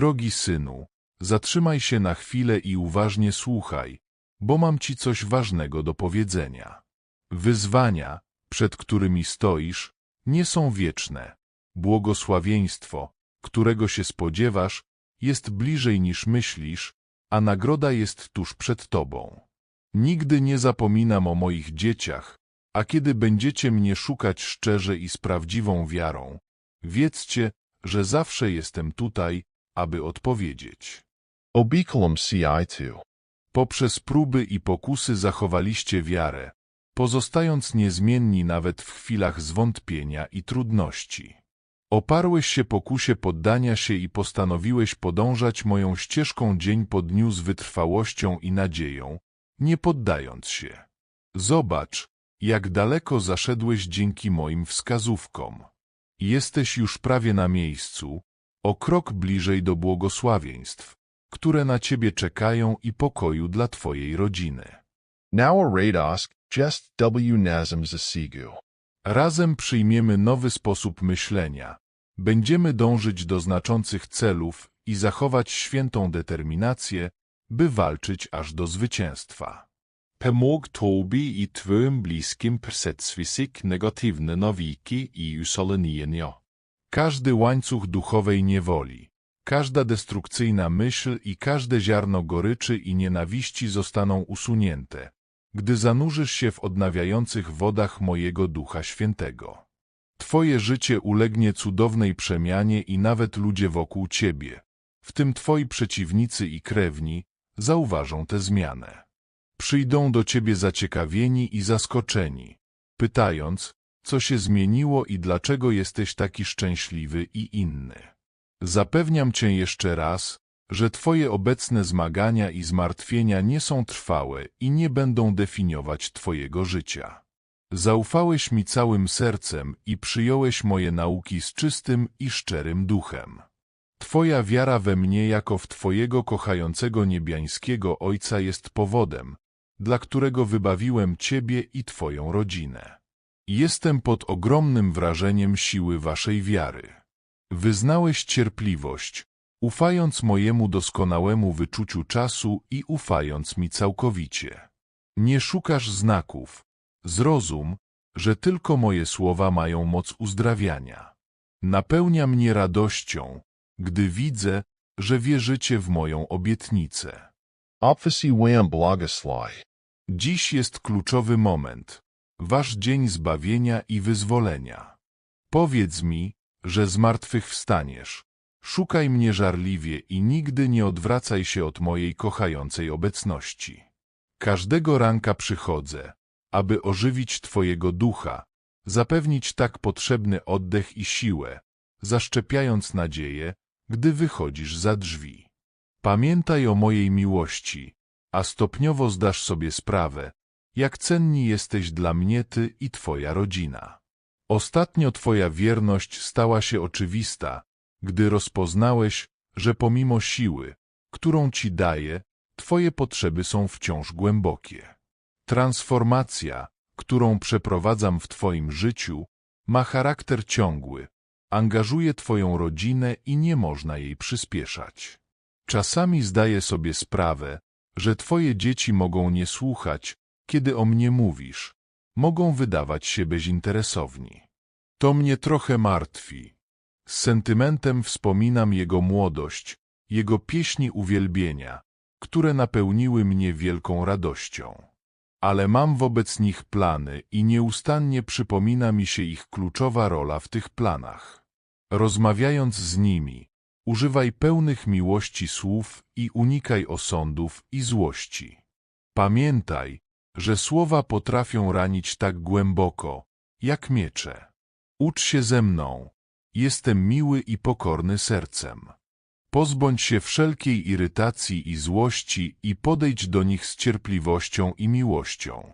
drogi synu, zatrzymaj się na chwilę i uważnie słuchaj, bo mam ci coś ważnego do powiedzenia. Wyzwania, przed którymi stoisz, nie są wieczne. Błogosławieństwo, którego się spodziewasz, jest bliżej niż myślisz, a nagroda jest tuż przed tobą. Nigdy nie zapominam o moich dzieciach, a kiedy będziecie mnie szukać szczerze i z prawdziwą wiarą, wiedzcie, że zawsze jestem tutaj, aby odpowiedzieć. Obikulum ci Poprzez próby i pokusy zachowaliście wiarę, pozostając niezmienni nawet w chwilach zwątpienia i trudności. Oparłeś się pokusie poddania się i postanowiłeś podążać moją ścieżką dzień po dniu z wytrwałością i nadzieją, nie poddając się. Zobacz, jak daleko zaszedłeś dzięki moim wskazówkom. Jesteś już prawie na miejscu, o krok bliżej do błogosławieństw, które na ciebie czekają i pokoju dla twojej rodziny. Now arados just w nazem zasigu. Razem przyjmiemy nowy sposób myślenia. Będziemy dążyć do znaczących celów i zachować świętą determinację, by walczyć aż do zwycięstwa. Pomóg Tobi i Twym bliskim przedstawić negatywne nawyki i. Każdy łańcuch duchowej niewoli, każda destrukcyjna myśl i każde ziarno goryczy i nienawiści zostaną usunięte, gdy zanurzysz się w odnawiających wodach mojego Ducha Świętego. Twoje życie ulegnie cudownej przemianie i nawet ludzie wokół ciebie, w tym twoi przeciwnicy i krewni, zauważą tę zmianę. Przyjdą do ciebie zaciekawieni i zaskoczeni, pytając, co się zmieniło i dlaczego jesteś taki szczęśliwy i inny. Zapewniam cię jeszcze raz, że twoje obecne zmagania i zmartwienia nie są trwałe i nie będą definiować twojego życia. Zaufałeś mi całym sercem i przyjąłeś moje nauki z czystym i szczerym duchem. Twoja wiara we mnie jako w Twojego kochającego niebiańskiego Ojca jest powodem, dla którego wybawiłem Ciebie i Twoją rodzinę. Jestem pod ogromnym wrażeniem siły Waszej wiary. Wyznałeś cierpliwość, ufając mojemu doskonałemu wyczuciu czasu i ufając mi całkowicie. Nie szukasz znaków. Zrozum, że tylko moje słowa mają moc uzdrawiania. Napełnia mnie radością, gdy widzę, że wierzycie w moją obietnicę. Dziś jest kluczowy moment, wasz dzień zbawienia i wyzwolenia. Powiedz mi, że zmartwychwstaniesz. Szukaj mnie żarliwie i nigdy nie odwracaj się od mojej kochającej obecności. Każdego ranka przychodzę, aby ożywić Twojego ducha, zapewnić tak potrzebny oddech i siłę, zaszczepiając nadzieję, gdy wychodzisz za drzwi. Pamiętaj o mojej miłości, a stopniowo zdasz sobie sprawę, jak cenni jesteś dla mnie Ty i Twoja rodzina. Ostatnio Twoja wierność stała się oczywista, gdy rozpoznałeś, że pomimo siły, którą Ci daję, Twoje potrzeby są wciąż głębokie. Transformacja, którą przeprowadzam w Twoim życiu, ma charakter ciągły, angażuje Twoją rodzinę i nie można jej przyspieszać. Czasami zdaję sobie sprawę, że Twoje dzieci mogą nie słuchać, kiedy o mnie mówisz, mogą wydawać się bezinteresowni. To mnie trochę martwi. Z sentymentem wspominam jego młodość, jego pieśni uwielbienia, które napełniły mnie wielką radością. Ale mam wobec nich plany i nieustannie przypomina mi się ich kluczowa rola w tych planach. Rozmawiając z nimi, używaj pełnych miłości słów i unikaj osądów i złości. Pamiętaj, że słowa potrafią ranić tak głęboko, jak miecze. Ucz się ze mną. Jestem miły i pokorny sercem. Pozbądź się wszelkiej irytacji i złości i podejdź do nich z cierpliwością i miłością.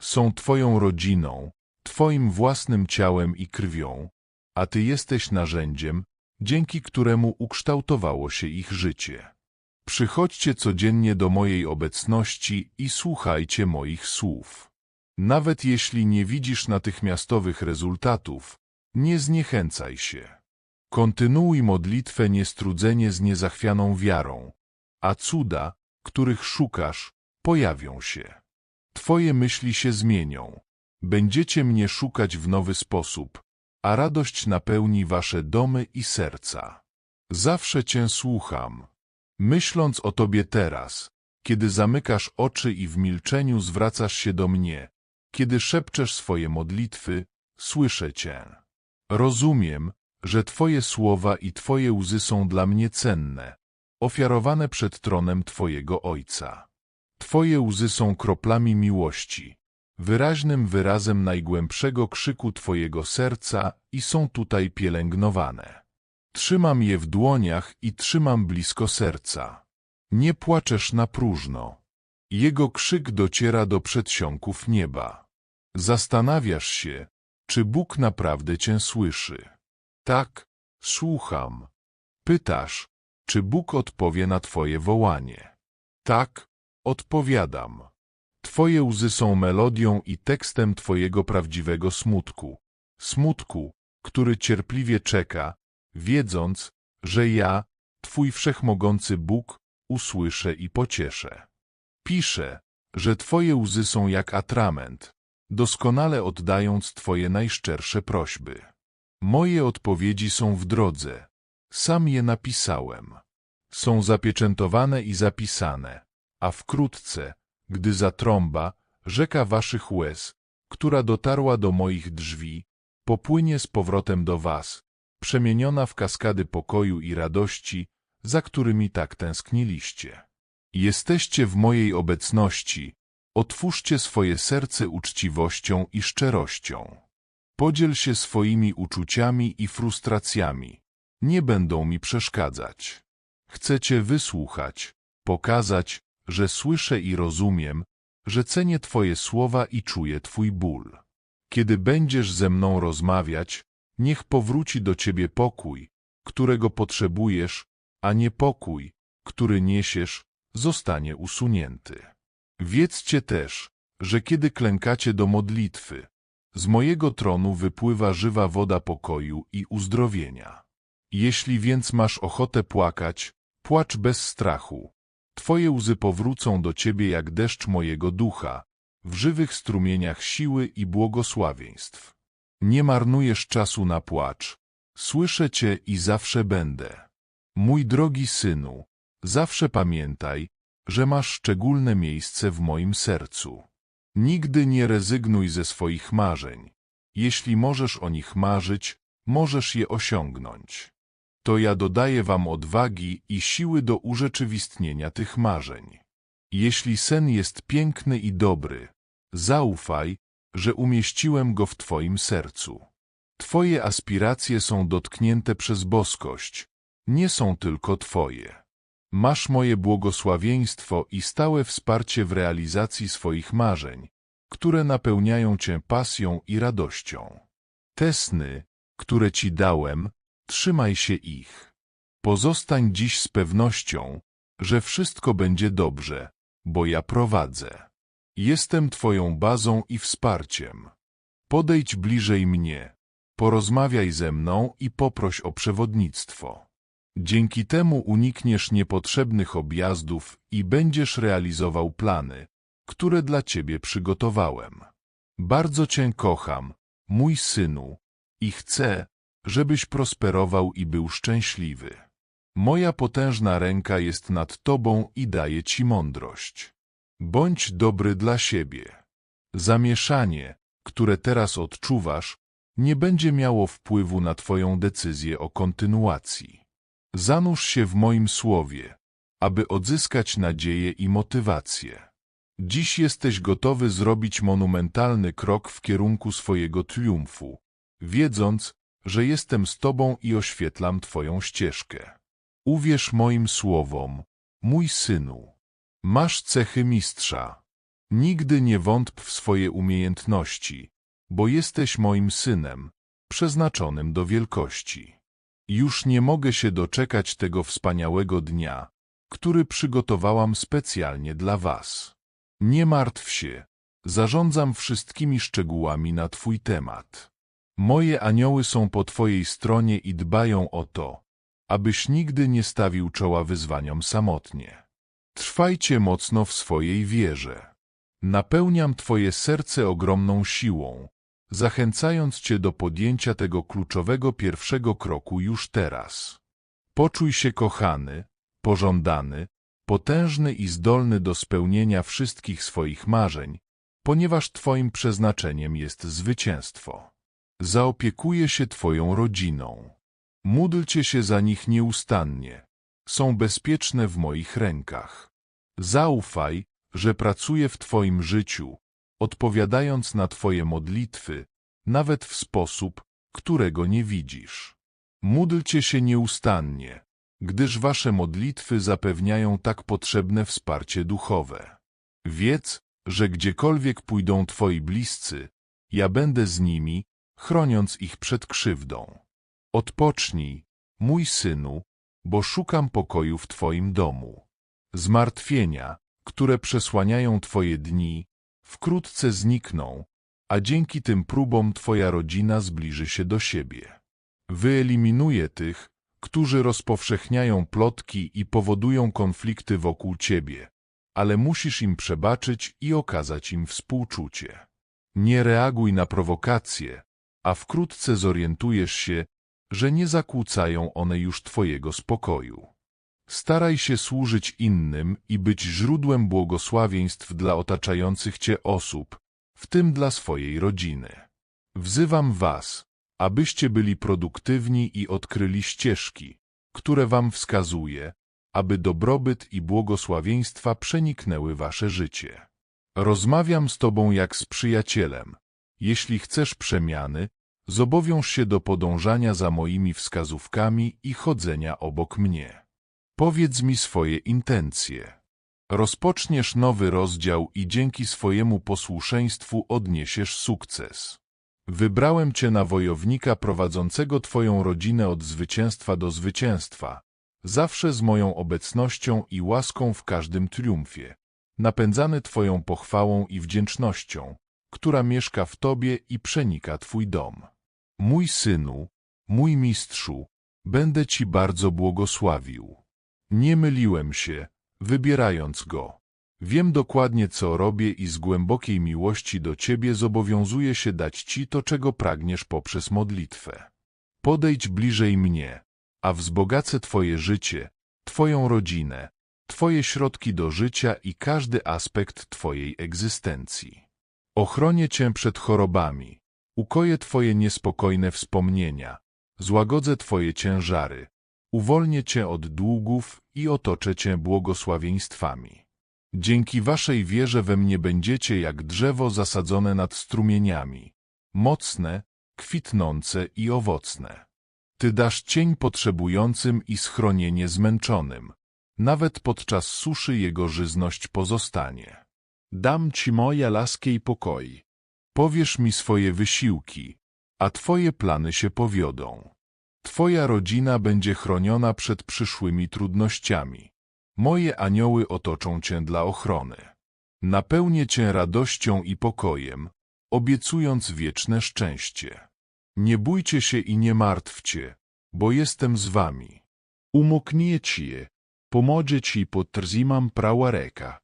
Są Twoją rodziną, Twoim własnym ciałem i krwią, a Ty jesteś narzędziem, dzięki któremu ukształtowało się ich życie. Przychodźcie codziennie do mojej obecności i słuchajcie moich słów. Nawet jeśli nie widzisz natychmiastowych rezultatów, nie zniechęcaj się. Kontynuuj modlitwę niestrudzenie z niezachwianą wiarą, a cuda, których szukasz, pojawią się. Twoje myśli się zmienią. Będziecie mnie szukać w nowy sposób, a radość napełni wasze domy i serca. Zawsze Cię słucham. Myśląc o Tobie teraz, kiedy zamykasz oczy i w milczeniu zwracasz się do mnie, kiedy szepczesz swoje modlitwy, słyszę Cię. Rozumiem, że Twoje słowa i Twoje łzy są dla mnie cenne, ofiarowane przed tronem Twojego Ojca. Twoje łzy są kroplami miłości, wyraźnym wyrazem najgłębszego krzyku Twojego serca i są tutaj pielęgnowane. Trzymam je w dłoniach i trzymam blisko serca. Nie płaczesz na próżno. Jego krzyk dociera do przedsionków nieba. Zastanawiasz się, czy Bóg naprawdę cię słyszy. Tak, słucham. Pytasz, czy Bóg odpowie na twoje wołanie. Tak, odpowiadam. Twoje łzy są melodią i tekstem twojego prawdziwego smutku. Smutku, który cierpliwie czeka, wiedząc, że ja, Twój wszechmogący Bóg, usłyszę i pocieszę. Piszę, że Twoje łzy są jak atrament, doskonale oddając Twoje najszczersze prośby. Moje odpowiedzi są w drodze. Sam je napisałem. Są zapieczętowane i zapisane, a wkrótce, gdy zatrąba, rzeka Waszych łez, która dotarła do moich drzwi, popłynie z powrotem do Was, przemieniona w kaskady pokoju i radości, za którymi tak tęskniliście. Jesteście w mojej obecności, otwórzcie swoje serce uczciwością i szczerością. Podziel się swoimi uczuciami i frustracjami, nie będą mi przeszkadzać. Chcecie wysłuchać, pokazać, że słyszę i rozumiem, że cenię Twoje słowa i czuję Twój ból. Kiedy będziesz ze mną rozmawiać, Niech powróci do ciebie pokój, którego potrzebujesz, a nie pokój, który niesiesz, zostanie usunięty. Wiedzcie też, że kiedy klękacie do modlitwy, z mojego tronu wypływa żywa woda pokoju i uzdrowienia. Jeśli więc masz ochotę płakać, płacz bez strachu. Twoje łzy powrócą do ciebie jak deszcz mojego ducha, w żywych strumieniach siły i błogosławieństw. Nie marnujesz czasu na płacz. Słyszę Cię i zawsze będę. Mój drogi synu, zawsze pamiętaj, że masz szczególne miejsce w moim sercu. Nigdy nie rezygnuj ze swoich marzeń. Jeśli możesz o nich marzyć, możesz je osiągnąć. To ja dodaję wam odwagi i siły do urzeczywistnienia tych marzeń. Jeśli sen jest piękny i dobry, zaufaj, że umieściłem go w Twoim sercu. Twoje aspiracje są dotknięte przez boskość, nie są tylko Twoje. Masz moje błogosławieństwo i stałe wsparcie w realizacji swoich marzeń, które napełniają Cię pasją i radością. Te sny, które Ci dałem, trzymaj się ich. Pozostań dziś z pewnością, że wszystko będzie dobrze, bo ja prowadzę. Jestem Twoją bazą i wsparciem. Podejdź bliżej mnie, porozmawiaj ze mną i poproś o przewodnictwo. Dzięki temu unikniesz niepotrzebnych objazdów i będziesz realizował plany, które dla Ciebie przygotowałem. Bardzo Cię kocham, mój synu, i chcę, żebyś prosperował i był szczęśliwy. Moja potężna ręka jest nad Tobą i daje Ci mądrość. Bądź dobry dla siebie. Zamieszanie, które teraz odczuwasz, nie będzie miało wpływu na Twoją decyzję o kontynuacji. Zanurz się w moim słowie, aby odzyskać nadzieję i motywację. Dziś jesteś gotowy zrobić monumentalny krok w kierunku swojego triumfu, wiedząc, że jestem z Tobą i oświetlam Twoją ścieżkę. Uwierz moim słowom, mój synu. Masz cechy mistrza. Nigdy nie wątp w swoje umiejętności, bo jesteś moim synem, przeznaczonym do wielkości. Już nie mogę się doczekać tego wspaniałego dnia, który przygotowałam specjalnie dla was. Nie martw się, zarządzam wszystkimi szczegółami na twój temat. Moje anioły są po twojej stronie i dbają o to, abyś nigdy nie stawił czoła wyzwaniom samotnie. Trwajcie mocno w swojej wierze. Napełniam twoje serce ogromną siłą, zachęcając cię do podjęcia tego kluczowego pierwszego kroku już teraz. Poczuj się kochany, pożądany, potężny i zdolny do spełnienia wszystkich swoich marzeń, ponieważ twoim przeznaczeniem jest zwycięstwo. Zaopiekuję się twoją rodziną. Módlcie się za nich nieustannie. Są bezpieczne w moich rękach. Zaufaj, że pracuję w twoim życiu, odpowiadając na twoje modlitwy, nawet w sposób, którego nie widzisz. Módlcie się nieustannie, gdyż wasze modlitwy zapewniają tak potrzebne wsparcie duchowe. Wiedz, że gdziekolwiek pójdą twoi bliscy, ja będę z nimi, chroniąc ich przed krzywdą. Odpocznij, mój synu, bo szukam pokoju w twoim domu. Zmartwienia, które przesłaniają twoje dni, wkrótce znikną, a dzięki tym próbom twoja rodzina zbliży się do siebie. Wyeliminuję tych, którzy rozpowszechniają plotki i powodują konflikty wokół ciebie, ale musisz im przebaczyć i okazać im współczucie. Nie reaguj na prowokacje, a wkrótce zorientujesz się, że nie zakłócają one już twojego spokoju. Staraj się służyć innym i być źródłem błogosławieństw dla otaczających cię osób, w tym dla swojej rodziny. Wzywam was, abyście byli produktywni i odkryli ścieżki, które wam wskazuje, aby dobrobyt i błogosławieństwa przeniknęły wasze życie. Rozmawiam z tobą jak z przyjacielem. Jeśli chcesz przemiany, zobowiąż się do podążania za moimi wskazówkami i chodzenia obok mnie. Powiedz mi swoje intencje. Rozpoczniesz nowy rozdział i dzięki swojemu posłuszeństwu odniesiesz sukces. Wybrałem cię na wojownika prowadzącego twoją rodzinę od zwycięstwa do zwycięstwa, zawsze z moją obecnością i łaską w każdym triumfie, napędzany twoją pochwałą i wdzięcznością, która mieszka w tobie i przenika twój dom. Mój synu, mój mistrzu, będę ci bardzo błogosławił. Nie myliłem się, wybierając go. Wiem dokładnie, co robię i z głębokiej miłości do Ciebie zobowiązuję się dać Ci to, czego pragniesz poprzez modlitwę. Podejdź bliżej mnie, a wzbogacę Twoje życie, Twoją rodzinę, Twoje środki do życia i każdy aspekt Twojej egzystencji. Ochronię Cię przed chorobami, ukoję Twoje niespokojne wspomnienia, złagodzę Twoje ciężary, uwolnię Cię od długów i otoczę Cię błogosławieństwami. Dzięki Waszej wierze we mnie będziecie jak drzewo zasadzone nad strumieniami, mocne, kwitnące i owocne. Ty dasz cień potrzebującym i schronienie zmęczonym. Nawet podczas suszy jego żyzność pozostanie. Dam Ci moje laskę i pokoi. Powiesz mi swoje wysiłki, a Twoje plany się powiodą. Twoja rodzina będzie chroniona przed przyszłymi trudnościami. Moje anioły otoczą Cię dla ochrony. Napełnię Cię radością i pokojem, obiecując wieczne szczęście. Nie bójcie się i nie martwcie, bo jestem z Wami. Umokniecie, pomoże Ci podtrzymam prawa ręka.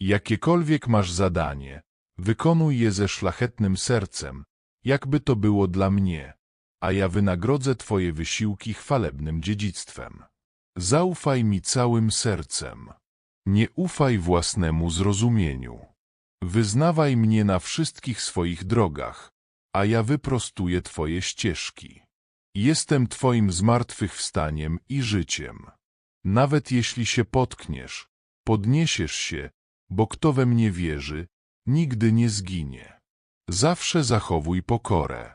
Jakiekolwiek masz zadanie, wykonuj je ze szlachetnym sercem, jakby to było dla mnie, a ja wynagrodzę Twoje wysiłki chwalebnym dziedzictwem. Zaufaj mi całym sercem. Nie ufaj własnemu zrozumieniu. Wyznawaj mnie na wszystkich swoich drogach, a ja wyprostuję Twoje ścieżki. Jestem Twoim zmartwychwstaniem i życiem. Nawet jeśli się potkniesz, podniesiesz się, bo kto we mnie wierzy, nigdy nie zginie. Zawsze zachowuj pokorę.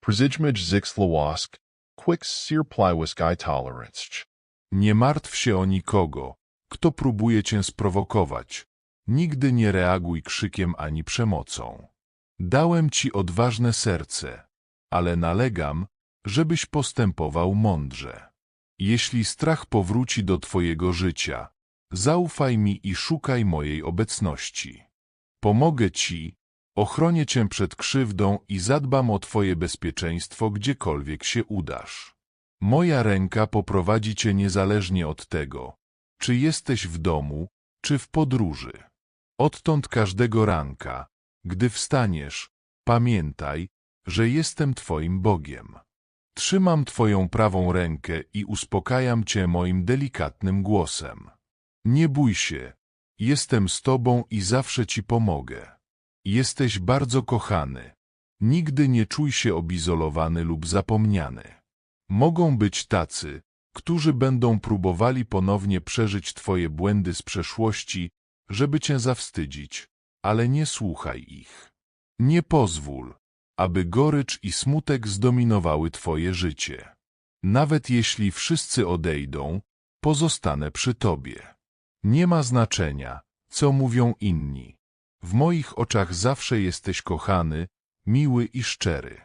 Przydźmij zixlawask, quick sir plywisk tolerance. Nie martw się o nikogo, kto próbuje cię sprowokować. Nigdy nie reaguj krzykiem ani przemocą. Dałem ci odważne serce, ale nalegam, żebyś postępował mądrze. Jeśli strach powróci do twojego życia, zaufaj mi i szukaj mojej obecności. Pomogę ci, Ochronię cię przed krzywdą i zadbam o twoje bezpieczeństwo, gdziekolwiek się udasz. Moja ręka poprowadzi cię niezależnie od tego, czy jesteś w domu, czy w podróży. Odtąd każdego ranka, gdy wstaniesz, pamiętaj, że jestem Twoim Bogiem. Trzymam Twoją prawą rękę i uspokajam Cię moim delikatnym głosem. Nie bój się, jestem z Tobą i zawsze Ci pomogę. Jesteś bardzo kochany. Nigdy nie czuj się obizolowany lub zapomniany. Mogą być tacy, którzy będą próbowali ponownie przeżyć Twoje błędy z przeszłości, żeby Cię zawstydzić, ale nie słuchaj ich. Nie pozwól, aby gorycz i smutek zdominowały Twoje życie. Nawet jeśli wszyscy odejdą, pozostanę przy Tobie. Nie ma znaczenia, co mówią inni. W moich oczach zawsze jesteś kochany, miły i szczery.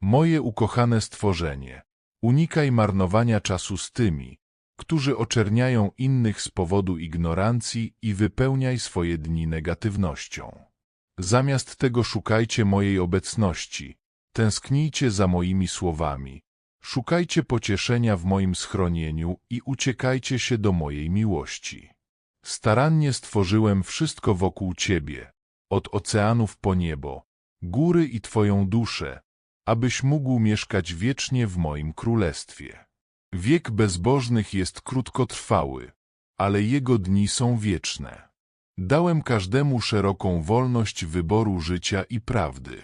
Moje ukochane stworzenie, unikaj marnowania czasu z tymi, którzy oczerniają innych z powodu ignorancji i wypełniaj swoje dni negatywnością. Zamiast tego szukajcie mojej obecności, tęsknijcie za moimi słowami, szukajcie pocieszenia w moim schronieniu i uciekajcie się do mojej miłości. Starannie stworzyłem wszystko wokół ciebie, od oceanów po niebo, góry i twoją duszę, abyś mógł mieszkać wiecznie w moim królestwie. Wiek bezbożnych jest krótkotrwały, ale jego dni są wieczne. Dałem każdemu szeroką wolność wyboru życia i prawdy.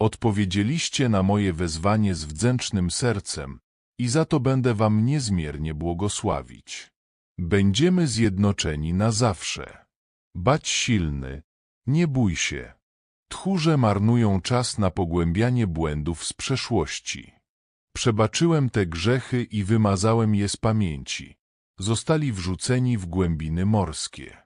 Odpowiedzieliście na moje wezwanie z wdzięcznym sercem i za to będę wam niezmiernie błogosławić. Będziemy zjednoczeni na zawsze. Bać silny, nie bój się. Tchórze marnują czas na pogłębianie błędów z przeszłości. Przebaczyłem te grzechy i wymazałem je z pamięci. Zostali wrzuceni w głębiny morskie.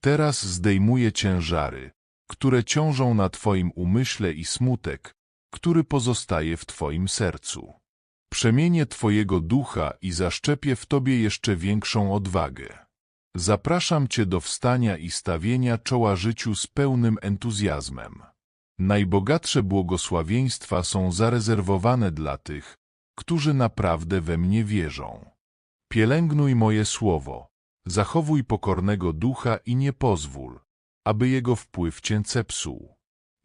Teraz zdejmuję ciężary, które ciążą na Twoim umyśle i smutek, który pozostaje w Twoim sercu. Przemienię Twojego ducha i zaszczepię w Tobie jeszcze większą odwagę. Zapraszam Cię do wstania i stawienia czoła życiu z pełnym entuzjazmem. Najbogatsze błogosławieństwa są zarezerwowane dla tych, którzy naprawdę we mnie wierzą. Pielęgnuj moje słowo, zachowuj pokornego ducha i nie pozwól, aby jego wpływ cię cepsuł.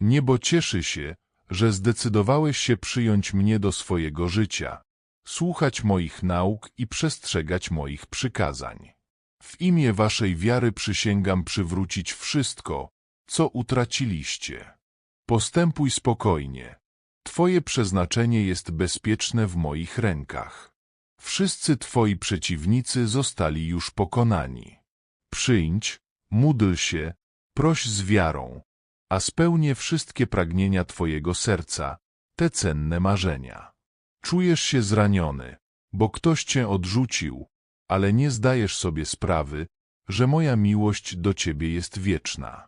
Niebo cieszy się, że zdecydowałeś się przyjąć mnie do swojego życia, słuchać moich nauk i przestrzegać moich przykazań. W imię waszej wiary przysięgam przywrócić wszystko, co utraciliście. Postępuj spokojnie. Twoje przeznaczenie jest bezpieczne w moich rękach. Wszyscy Twoi przeciwnicy zostali już pokonani. Przyjdź, módl się, proś z wiarą, a spełnię wszystkie pragnienia Twojego serca, te cenne marzenia. Czujesz się zraniony, bo ktoś Cię odrzucił, ale nie zdajesz sobie sprawy, że moja miłość do Ciebie jest wieczna.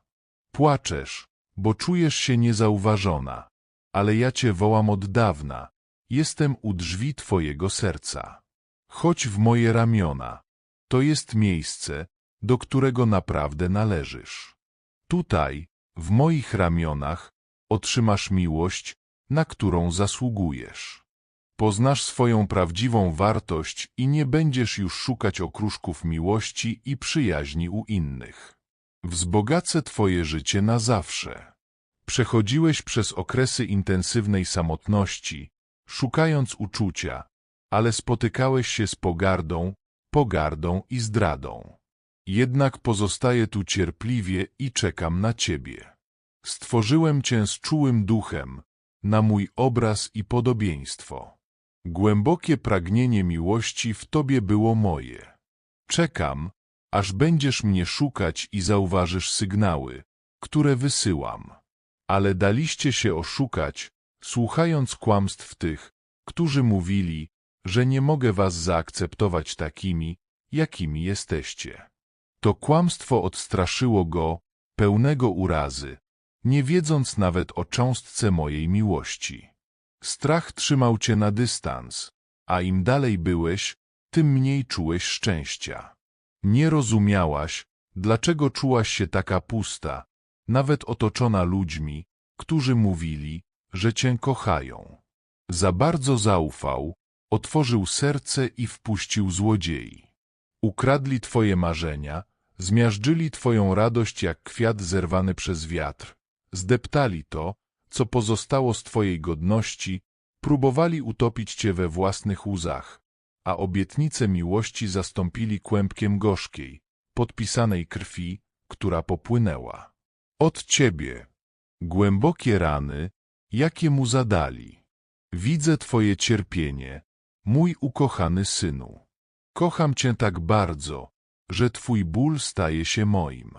Płaczesz, bo czujesz się niezauważona, ale ja Cię wołam od dawna, jestem u drzwi Twojego serca. Chodź w moje ramiona, to jest miejsce, do którego naprawdę należysz. Tutaj, w moich ramionach, otrzymasz miłość, na którą zasługujesz. Poznasz swoją prawdziwą wartość i nie będziesz już szukać okruszków miłości i przyjaźni u innych. Wzbogacę Twoje życie na zawsze. Przechodziłeś przez okresy intensywnej samotności, szukając uczucia, ale spotykałeś się z pogardą, pogardą i zdradą. Jednak pozostaję tu cierpliwie i czekam na Ciebie. Stworzyłem Cię z czułym duchem, na mój obraz i podobieństwo. Głębokie pragnienie miłości w Tobie było moje. Czekam, aż będziesz mnie szukać i zauważysz sygnały, które wysyłam. Ale daliście się oszukać, słuchając kłamstw tych, którzy mówili, że nie mogę was zaakceptować takimi, jakimi jesteście. To kłamstwo odstraszyło go, pełnego urazy, nie wiedząc nawet o cząstce mojej miłości. Strach trzymał cię na dystans, a im dalej byłeś, tym mniej czułeś szczęścia. Nie rozumiałaś, dlaczego czułaś się taka pusta, nawet otoczona ludźmi, którzy mówili, że Cię kochają. Za bardzo zaufał, otworzył serce i wpuścił złodziei. Ukradli Twoje marzenia, zmiażdżyli Twoją radość jak kwiat zerwany przez wiatr, zdeptali to, co pozostało z Twojej godności, próbowali utopić Cię we własnych łzach, a obietnice miłości zastąpili kłębkiem gorzkiej, podpisanej krwi, która popłynęła. Od Ciebie. Głębokie rany, jakie mu zadali. Widzę Twoje cierpienie, mój ukochany synu. Kocham Cię tak bardzo, że Twój ból staje się moim.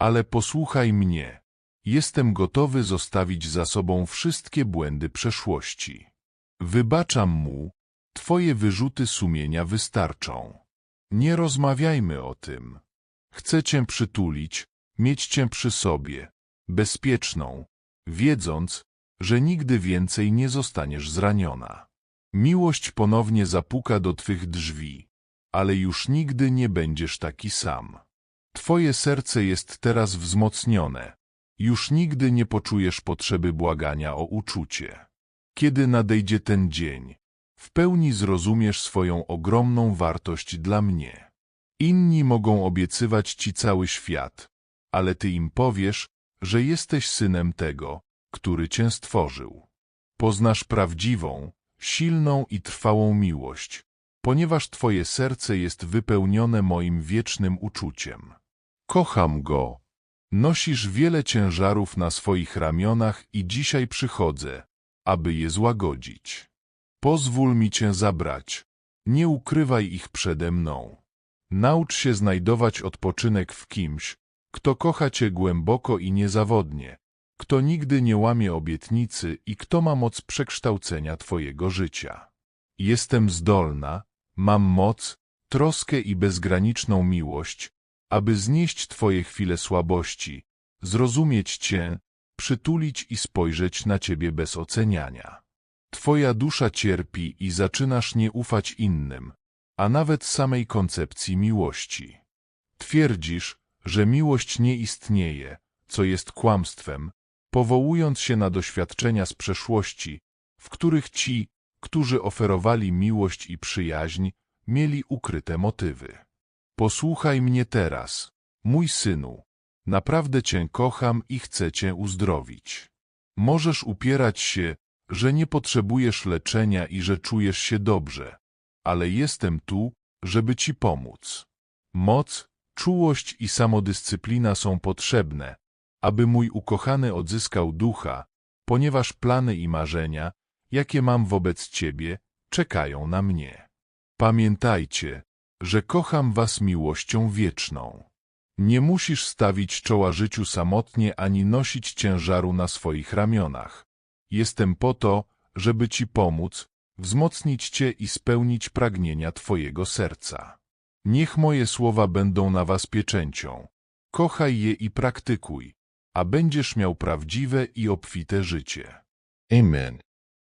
Ale posłuchaj mnie. Jestem gotowy zostawić za sobą wszystkie błędy przeszłości. Wybaczam mu, Twoje wyrzuty sumienia wystarczą. Nie rozmawiajmy o tym. Chcę Cię przytulić, mieć Cię przy sobie, bezpieczną, wiedząc, że nigdy więcej nie zostaniesz zraniona. Miłość ponownie zapuka do Twych drzwi, ale już nigdy nie będziesz taki sam. Twoje serce jest teraz wzmocnione. Już nigdy nie poczujesz potrzeby błagania o uczucie. Kiedy nadejdzie ten dzień, w pełni zrozumiesz swoją ogromną wartość dla mnie. Inni mogą obiecywać ci cały świat, ale ty im powiesz, że jesteś synem tego, który cię stworzył. Poznasz prawdziwą, silną i trwałą miłość, ponieważ twoje serce jest wypełnione moim wiecznym uczuciem. Kocham go. Nosisz wiele ciężarów na swoich ramionach i dzisiaj przychodzę, aby je złagodzić. Pozwól mi cię zabrać. Nie ukrywaj ich przede mną. Naucz się znajdować odpoczynek w kimś, kto kocha cię głęboko i niezawodnie, kto nigdy nie łamie obietnicy i kto ma moc przekształcenia twojego życia. Jestem zdolna, mam moc, troskę i bezgraniczną miłość, aby znieść twoje chwile słabości, zrozumieć cię, przytulić i spojrzeć na ciebie bez oceniania. Twoja dusza cierpi i zaczynasz nie ufać innym, a nawet samej koncepcji miłości. Twierdzisz, że miłość nie istnieje, co jest kłamstwem, powołując się na doświadczenia z przeszłości, w których ci, którzy oferowali miłość i przyjaźń, mieli ukryte motywy. Posłuchaj mnie teraz, mój synu. Naprawdę cię kocham i chcę cię uzdrowić. Możesz upierać się, że nie potrzebujesz leczenia i że czujesz się dobrze, ale jestem tu, żeby ci pomóc. Moc, czułość i samodyscyplina są potrzebne, aby mój ukochany odzyskał ducha, ponieważ plany i marzenia, jakie mam wobec ciebie, czekają na mnie. Pamiętajcie, że kocham was miłością wieczną. Nie musisz stawić czoła życiu samotnie ani nosić ciężaru na swoich ramionach. Jestem po to, żeby ci pomóc, wzmocnić cię i spełnić pragnienia twojego serca. Niech moje słowa będą na was pieczęcią. Kochaj je i praktykuj, a będziesz miał prawdziwe i obfite życie. Amen.